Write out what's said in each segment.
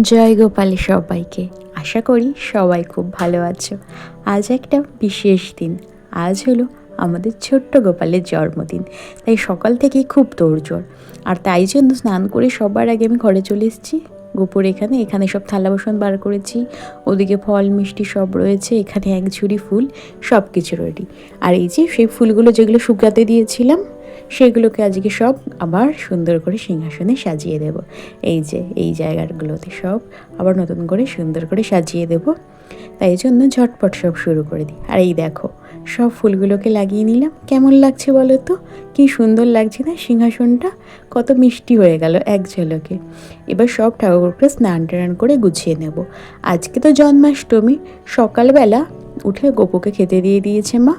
জয় গোপালে সবাইকে। আশা করি সবাই খুব ভালো আছো। আজ একটা বিশেষ দিন। আজ হলো আমাদের ছোট্ট গোপালের জন্মদিন। তাই সকাল থেকেই খুব তোড়জোড়। আর তাই জন্য স্নান করে সবার আগে আমি ঘরে চলে এসেছি। গোপুর এখানে এখানে সব থালা বাসন বার করেছি। ওদিকে ফল, মিষ্টি সব রয়েছে, এখানে এক ঝুড়ি ফুল সব কিছু রেডি আর এই যে সেই ফুলগুলো যেগুলো শুকাতে দিয়েছিলাম সেগুলোকে আজকে সব আবার সুন্দর করে সিংহাসনে সাজিয়ে দেব। এই যে, এই জায়গাগুলোতে সব আবার নতুন করে সুন্দর করে সাজিয়ে দেব। তাই জন্য ঝটপট সব শুরু করে দিই। আর এই দেখো, সব ফুলগুলোকে লাগিয়ে নিলাম। কেমন লাগছে বলো তো? কি সুন্দর লাগছে না সিংহাসনটা? কত মিষ্টি হয়ে গেল এক ঝলকে। এবার সব ঠাকুরকে স্নান টান করে গুছিয়ে নেব। আজকে তো জন্মাষ্টমী, সকালবেলা উঠে গোপুকে খেতে দিয়ে দিয়েছে মা।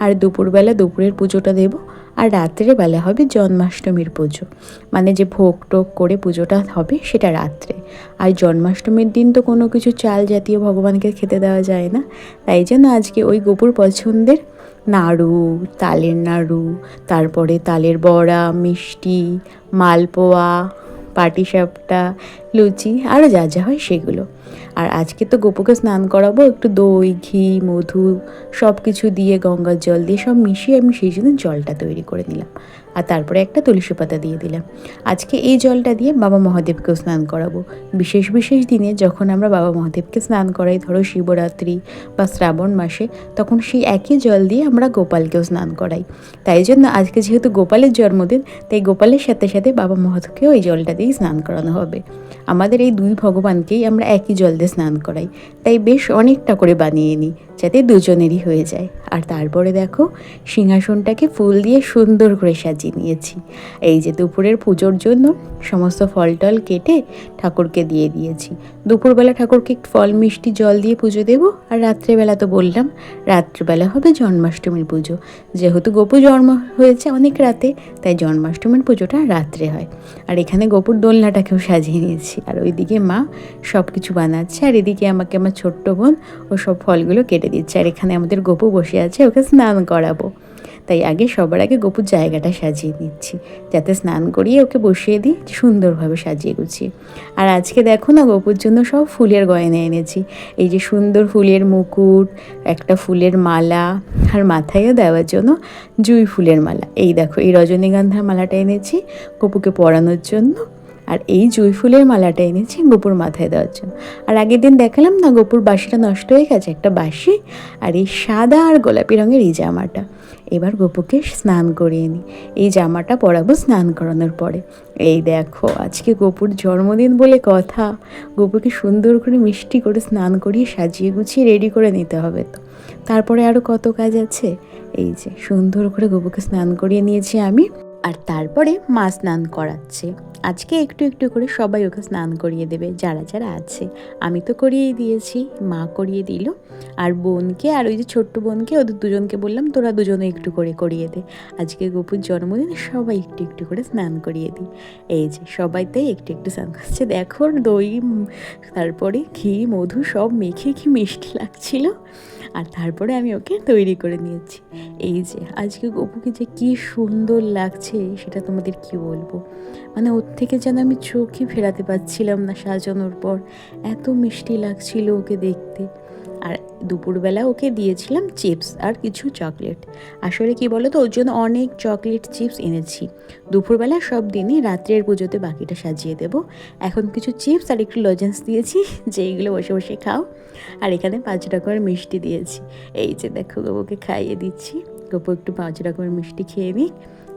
আর দুপুরবেলা দুপুরের পুজোটা দেবো। আর রাত্রে বেলা হবে জন্মাষ্টমীর পুজো। মানে যে ভোগ টোক করে পুজোটা হবে সেটা রাত্রে। আর জন্মাষ্টমীর দিন তো কোনো কিছু চাল জাতীয় ভগবানকে খেতে দেওয়া যায় না। তাই জন্য আজকে ওই গোপুর পছন্দের নাড়ু, তালের নাড়ু, তারপরে তালের বড়া, মিষ্টি, মালপোয়া, পাটিসাপটা, লুচি আরও যা যা হয় সেগুলো। আর আজকে তো গোপুকে স্নান করাবো, একটু দই, ঘি, মধু সব কিছু দিয়ে, গঙ্গার জল দিয়ে সব মিশিয়ে আমি সেই জন্য জলটা তৈরি করে নিলাম। আর তারপরে একটা তুলসী পাতা দিয়ে দিলাম। আজকে এই জলটা দিয়ে বাবা মহাদেবকেও স্নান করাবো। বিশেষ বিশেষ দিনে যখন আমরা বাবা মহাদেবকে স্নান করাই, ধরো শিবরাত্রি বা শ্রাবণ মাসে, তখন সেই একই জল দিয়ে আমরা গোপালকেও স্নান করাই। তাই জন্য আজকে যেহেতু গোপালের জন্মদিন, তাই গোপালের সাথে সাথে বাবা মহাদেবকেও এই জলটা দিয়েই স্নান করানো হবে। আমাদের এই দুই ভগবানকেই আমরা একই জল দিয়ে স্নান করাই। তাই বেশ অনেকটা করে বানিয়ে নিই। যাতে দুজনেরই হয়ে যায়। আর তারপরে দেখো, সিংহাসনটাকে ফুল দিয়ে সুন্দর করে সাজিয়ে নিয়েছি। এই যে দুপুরের পুজোর জন্য সমস্ত ফল টল কেটে ঠাকুরকে দিয়ে দিয়েছি। দুপুরবেলা ঠাকুরকে ফল মিষ্টি জল দিয়ে পুজো দেব। আর রাত্রেবেলা তো বললাম, রাত্রিবেলা হবে জন্মাষ্টমীর পুজো। যেহেতু গোপু জন্ম হয়েছে অনেক রাতে, তাই জন্মাষ্টমীর পুজোটা রাত্রে হয়। আর এখানে গোপুর দোলনাটাকেও সাজিয়ে নিয়েছি। আর ওইদিকে মা সব কিছু বানাচ্ছে। আর এদিকে আমাকে আমার ছোট্ট বোন, ও সব ফলগুলো কেটে দিচ্ছে। আর এখানে আমাদের গোপু বসে আছে, ওকে স্নান করাবো। তাই আগে সবার আগে গোপুর জায়গাটা সাজিয়ে দিচ্ছি যাতে স্নান করিয়ে ওকে বসিয়ে দিই, সুন্দরভাবে সাজিয়ে গুছিয়ে। আর আজকে দেখো না, গোপুর জন্য সব ফুলের গয়না এনেছি। এই যে সুন্দর ফুলের মুকুট, একটা ফুলের মালা, আর মাথায়ও দেওয়ার জন্য জুই ফুলের মালা। এই দেখো, এই রজনীগন্ধার মালাটা এনেছি গোপুকে পরানোর জন্য। আর এই জুঁই ফুলের মালাটা এনেছি গোপুর মাথায় দেওয়ার জন্য। আর আগের দিন দেখালাম না, গোপুর বাসিটা নষ্ট হয়ে গেছে একটা বাসি আর এই সাদা আর গোলাপি রঙের এই জামাটা। এবার গোপুকে স্নান করিয়ে নিই এই জামাটা পরাবো স্নান করানোর পরে। এই দেখো, আজকে গোপুর জন্মদিন বলে কথা। গোপুকে সুন্দর করে মিষ্টি করে স্নান করিয়ে সাজিয়ে গুছিয়ে রেডি করে নিতে হবে তো। তারপরে আরও কত কাজ আছে? এই যে, সুন্দর করে গোপুকে স্নান করিয়ে নিয়েছি আমি। আর তারপরে মা স্নান করাচ্ছে। আজকে একটু একটু করে সবাই ওকে স্নান করিয়ে দেবে, যারা যারা আছে। আমি তো করিয়েই দিয়েছি, মা করিয়ে দিল। আর বোনকে আর ওই যে ছোট্ট বোনকে, ওদের দুজনকে বললাম, তোরা দুজনে একটু করে করিয়ে দে। আজকে গোপুর জন্মদিন সবাই একটু একটু করে স্নান করিয়ে দিই। এই যে সবাই তাই একটু একটু স্নান করছে। দেখো, দই, তারপরে ঘি, মধু সব মেখে কি মিষ্টি লাগছিল। আর তারপরে আমি ওকে তৈরি করে নিয়েছি। এই যে আজকে গপুকে যে কি সুন্দর লাগছে, সেটা তোমাদের কি বলব? মানে ওর থেকে যেন আমি চোখই ফেরাতে পারছিলাম না সাজানোর পর। এত মিষ্টি লাগছিল ওকে দেখতে। আর দুপুরবেলা ওকে দিয়েছিলাম চিপস আর কিছু চকলেট। আসলে কি বলো তো ওর জন্য অনেক চকলেট চিপস এনেছি। দুপুরবেলা সব দিনই রাত্রের পুজোতে বাকিটা সাজিয়ে দেব। এখন কিছু চিপস আর একটু লজেন্স দিয়েছি, যে এইগুলো বসে বসে খাও। আর এখানে পাঁচ রকমের মিষ্টি দিয়েছি। এই যে দেখো গোপুকে খাইয়ে দিচ্ছি। গোপু একটু পাঁচ রকমের মিষ্টি খেয়ে নিক।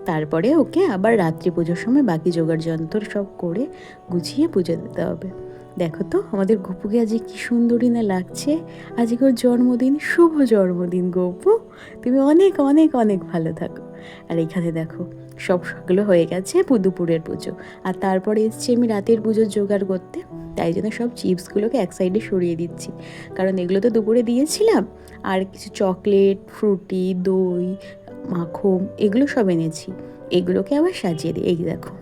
তারপরে ওকে আবার রাত্রি পুজোর সময় বাকি জোগাড় যন্ত্র সব করে গুছিয়ে পুজো দিতে হবে। দেখো তো, আমাদের গপুকে আজকে কি সুন্দরী না লাগছে। আজকে ওর জন্মদিন, শুভ জন্মদিন গপু। তুমি অনেক অনেক অনেক ভালো থাকো। আর এখানে দেখো, সব সবগুলো হয়ে গেছে দুপুরের পুজো। আর তারপরে এসছি আমি রাতের পুজোর জোগাড় করতে। তাই জন্য সব চিপসগুলোকে এক সাইডে সরিয়ে দিচ্ছি। কারণ এগুলো তো দুপুরে দিয়েছিলাম। আর কিছু চকলেট, ফ্রুটি, দই মাখন এগুলো সব এনেছি। এগুলোকে আবার সাজিয়ে দিই। এই দেখো।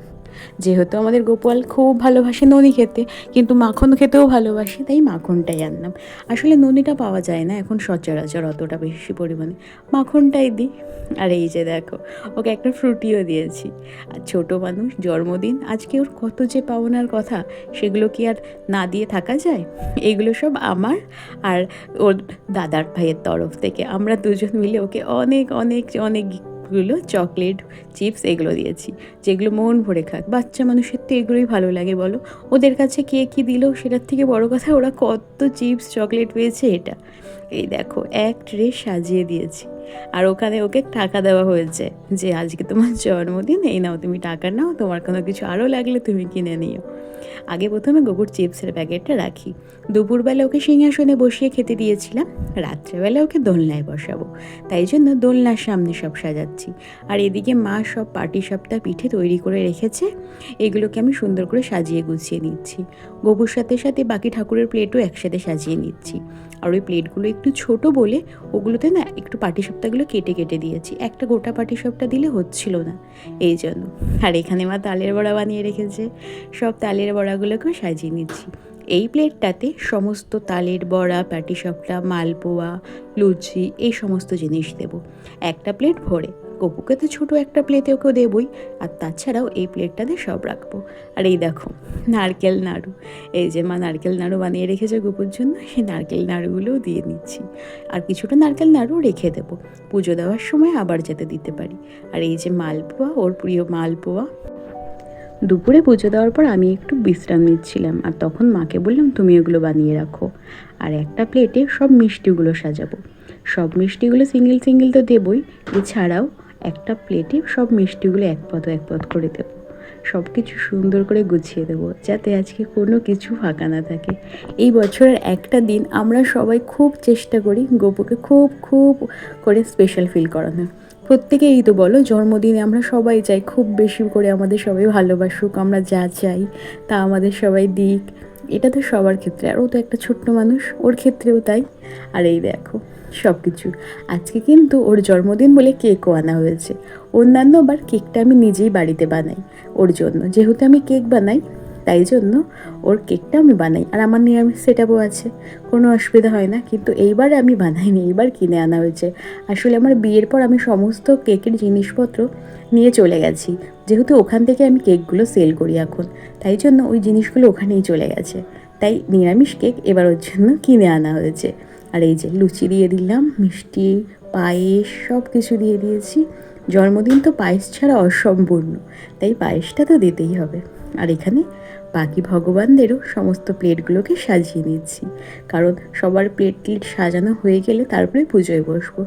যেহেতু আমাদের গোপাল খুব ভালোবাসে ননি খেতে, কিন্তু মাখন খেতেও ভালোবাসে, তাই মাখনটাই আনলাম। আসলে ননিটা পাওয়া যায় না, এখন সচরাচর অতটা বেশি পরিমাণে। মাখনটাই দিই। আর এই যে দেখো, ওকে একটা ফ্রুটিও দিয়েছি। আর ছোটো মানুষ, জন্মদিন, আজকে ওর কত যে পাওনার কথা, সেগুলো কি আর না দিয়ে থাকা যায়? এগুলো সব আমার আর ওর দাদার ভাইয়ের তরফ থেকে। আমরা দুজন মিলে ওকে অনেক অনেক অনেকগুলো চকলেট, চিপস এগুলো দিয়েছি, যেগুলো মন ভরে খাক। বাচ্চা মানুষের তো এগুলোই ভালো লাগে, বলো। ওদের কাছে কে কী দিল সেটার থেকে বড় কথা, ওরা কত চিপস, চকলেট পেয়েছে এটা। এই দেখো, এক ট্রে সাজিয়ে দিয়েছি। আর ওখানে ওকে টাকা দেওয়া হয়েছে যে, আজকে তোমার জন্মদিন, এই নাও তুমি টাকা নাও, তোমার কোনো কিছু আরও লাগলে তুমি কিনে নিও। আগে প্রথমে গোবর চিপসের প্যাকেটটা রাখি। দুপুরবেলা ওকে সিংহাসনে বসিয়ে খেতে দিয়েছিলাম, রাত্রেবেলা ওকে দোলনায় বসাবো। তাই জন্য দোলনার সামনে সব সাজাচ্ছি। আর এদিকে মা সব পাটি সাপটা পিঠে তৈরি করে রেখেছে, এগুলোকে আমি সুন্দর করে সাজিয়ে গুছিয়ে নিচ্ছি। গোবর সাথে সাথে বাকি ঠাকুরের প্লেটও একসাথে সাজিয়ে নিচ্ছি। আর ওই প্লেটগুলো একটু ছোট বলে ওগুলোতে না একটু পাটি সপ্তাহগুলো কেটে কেটে দিয়েছি। একটা গোটা পাটি সপ্তাহ দিলে হচ্ছিল না। এই জন্য। আর এখানে মা তালের বড়া বানিয়ে রেখেছে। সব তালের বড়াগুলোকেও সাজিয়ে নিচ্ছি। এই প্লেটটাতে সমস্ত তালের বড়া প্যাটিসপটা মালপোয়া, লুচি, এই সমস্ত জিনিস দেব। একটা প্লেট ভরে। গপুকে তো ছোটো একটা প্লেটে ওকেও দেবই। আর তাছাড়াও এই প্লেটটাতে সব রাখব। আর এই দেখো, নারকেল নাড়ু। এই যে মা নারকেল নাড়ু বানিয়ে রেখেছে গপুর জন্য, সেই নারকেল নাড়ুগুলোও দিয়ে নিচ্ছি। আর কিছুটা নারকেল নাড়ু রেখে দেবো। পুজো দেওয়ার সময় আবার যাতে দিতে পারি। আর এই যে মালপোয়া, ওর প্রিয় মালপোয়া দুপুরে পুজো দেওয়ার পর আমি একটু বিশ্রাম নিচ্ছিলাম আর তখন মাকে বললাম, তুমি ওগুলো বানিয়ে রাখো আর একটা প্লেটে সব মিষ্টিগুলো সাজাবো। সব মিষ্টিগুলো সিঙ্গেল সিঙ্গেল তো দেবই। এছাড়াও একটা প্লেটে সব মিষ্টিগুলো এক পদ এক পদ করে দেবো। সব কিছু সুন্দর করে গুছিয়ে দেবো যাতে আজকে কোনো কিছু ফাঁকা না থাকে। এই বছরের একটা দিন আমরা সবাই খুব চেষ্টা করি গোপুকে খুব খুব করে স্পেশাল ফিল করানোর। প্রত্যেকেই তো বলো, জন্মদিনে আমরা সবাই চাই খুব বেশি করে আমাদের সবাই ভালোবাসুক, আমরা যা চাই তা আমাদের সবাই দিক। এটা তো সবার ক্ষেত্রে, আর ও তো একটা ছোট্ট মানুষ, ওর ক্ষেত্রেও তাই। আর এই দেখো সব কিছু আজকে কিন্তু ওর জন্মদিন বলে কেকও আনা হয়েছে। অন্যান্য বার কেকটা আমি নিজেই বাড়িতে বানাই, ওর জন্য। যেহেতু আমি কেক বানাই তাই জন্য ওর কেকটা আমি বানাই। আর আমার নিরামিষ সেট আছে। কোনো অসুবিধা হয় না। কিন্তু এইবার আমি বানাইনি। এইবার কিনে আনা হয়েছে। আসলে আমার বিয়ের পর আমি সমস্ত কেকের জিনিসপত্র নিয়ে চলে গেছি। যেহেতু ওখান থেকে আমি কেকগুলো সেল করি এখন। তাই জন্য ওই জিনিসগুলো ওখানেই চলে গেছে। তাই নিরামিষ কেক এবার ওর জন্য কিনে আনা হয়েছে। আর এই যে লুচি দিয়ে দিলাম, মিষ্টি, পায়েস সব কিছু দিয়ে দিয়েছি। জন্মদিন তো পায়েস ছাড়া অসম্পূর্ণ। তাই পায়েসটা তো দিতেই হবে। আর এখানে বাকি ভগবানদেরও সমস্ত প্লেটগুলোকে সাজিয়ে নিচ্ছি। কারণ সবার প্লেট টিট সাজানো হয়ে গেলে তারপরে পুজোয় বসবো।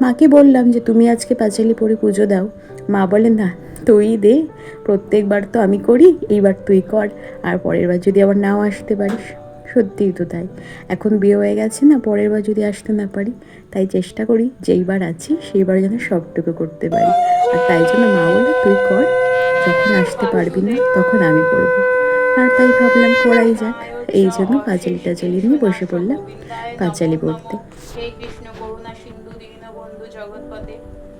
মাকে বললাম যে, তুমি আজকে পাঁচালি পরে পুজো দাও। মা বলে, না, তুই দে। প্রত্যেকবার তো আমি করি, এইবার তুই কর। আর পরের বার যদি আবার নাও আসতে পারিস। সত্যিই তো তাই। এখন বিয়ে হয়ে গেছে না, পরের বার যদি আসতে না পারি, তাই চেষ্টা করি যেইবার আছি সেইবার যেন সবটুকু করতে পারি। আর তাই জন্য মা বলে তুই কর, যখন আসতে পারবি না, তখন আমি করব। আর তাই ভাবলাম করাই যাক। এই জন্য পাঁচালি টাচালি নিয়ে বসে পড়লাম পাঁচালি পড়তে। কৃষ্ণ করুণা সিন্ধু দীনবন্ধু জগৎপতে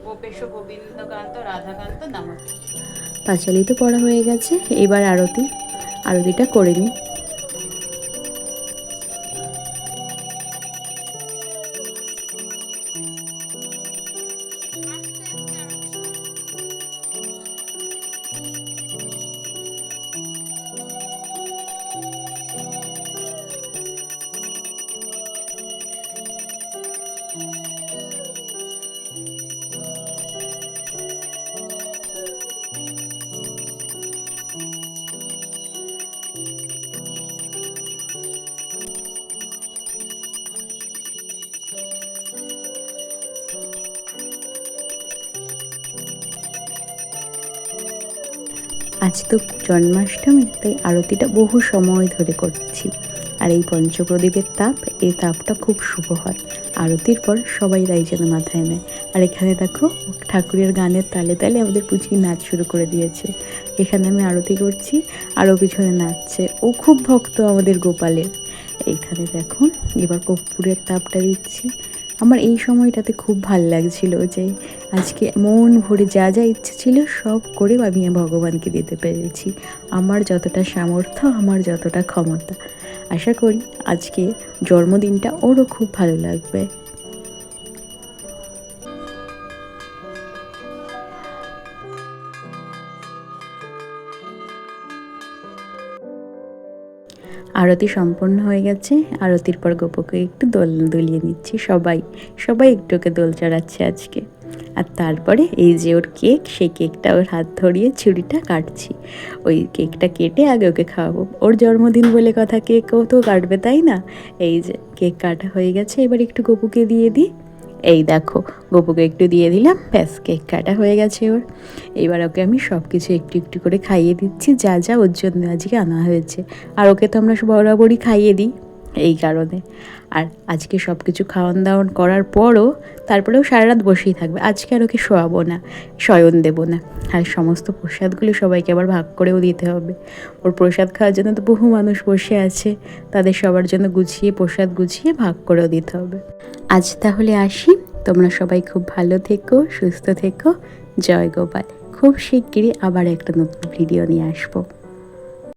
গোপেশ গোবিন্দকান্ত রাধাকান্ত নামতে। পাঁচালি তো পড়া হয়ে গেছে এবার আরতি। আরতিটা করে নিই। আজ তো জন্মাষ্টমী তাই আরতিটা বহু সময় ধরে করছি। আর এই পঞ্চপ্রদীপের তাপ, এই তাপটা খুব শুভ হয়। আরতির পর সবাই তাই যেন মাথায় নেয়। আর এখানে দেখো, ঠাকুরের গানের তালে তালে আমাদের পুচি নাচ শুরু করে দিয়েছে। এখানে আমি আরতি করছি আরও পিছনে নাচছে। ও খুব ভক্ত আমাদের গোপালের। এখানে দেখো, এবার কর্পূরের তাপটা দিচ্ছি। আমার এই সময়টাতে খুব ভালো লাগছিল যে আজকে মন ভরে যা যা ইচ্ছে ছিল সব করে আমি ভগবানকে দিতে পেরেছি। আমার যতটা সামর্থ্য, আমার যতটা ক্ষমতা। আশা করি আজকে জন্মদিনটা ওরও খুব ভালো লাগবে। আরতি সম্পন্ন হয়ে গেছে। আরতির পর গোপকে একটু দোল দুলিয়ে নিচ্ছি সবাই। সবাই একটু ওকে দোল চড়াচ্ছে আজকে। আর তারপরে এই যে ওর কেক, সেই কেকটা ওর হাত ধরিয়ে ছুরিটা কাটছি। ওই কেকটা কেটে আগে ওকে খাওয়াবো। ওর জন্মদিন বলে কথা, কেকও তো কাটবে, তাই না? এই যে কেক কাটা হয়ে গেছে, এবার একটু গপুকে দিয়ে দিই। এই দেখো, গপুকে একটু দিয়ে দিলাম, ব্যাস, কেক কাটা হয়ে গেছে ওর। এবার ওকে আমি সব কিছু একটু একটু করে খাইয়ে দিচ্ছি, যা যা ওর জন্য আজকে আনা হয়েছে। আর ওকে তো আমরা বরাবরই খাইয়ে দিই। এই কারণে। আর আজকে সব কিছু খাওয়ান দাওয়ান করার পরও তারপরেও সারা রাত বসেই থাকবে। আজকে আর ওকে শোয়াবো না, শয়ন দেবো না। আর সমস্ত প্রসাদগুলো সবাইকে আবার ভাগ করেও দিতে হবে। ওর প্রসাদ খাওয়ার জন্য তো বহু মানুষ বসে আছে। তাদের সবার জন্য গুছিয়ে, প্রসাদ গুছিয়ে ভাগ করেও দিতে হবে। আজ তাহলে আসি। তোমরা সবাই খুব ভালো থেকো, সুস্থ থেকো। জয় গোপাল। খুব শিগগিরই আবার একটা নতুন ভিডিও নিয়ে আসব।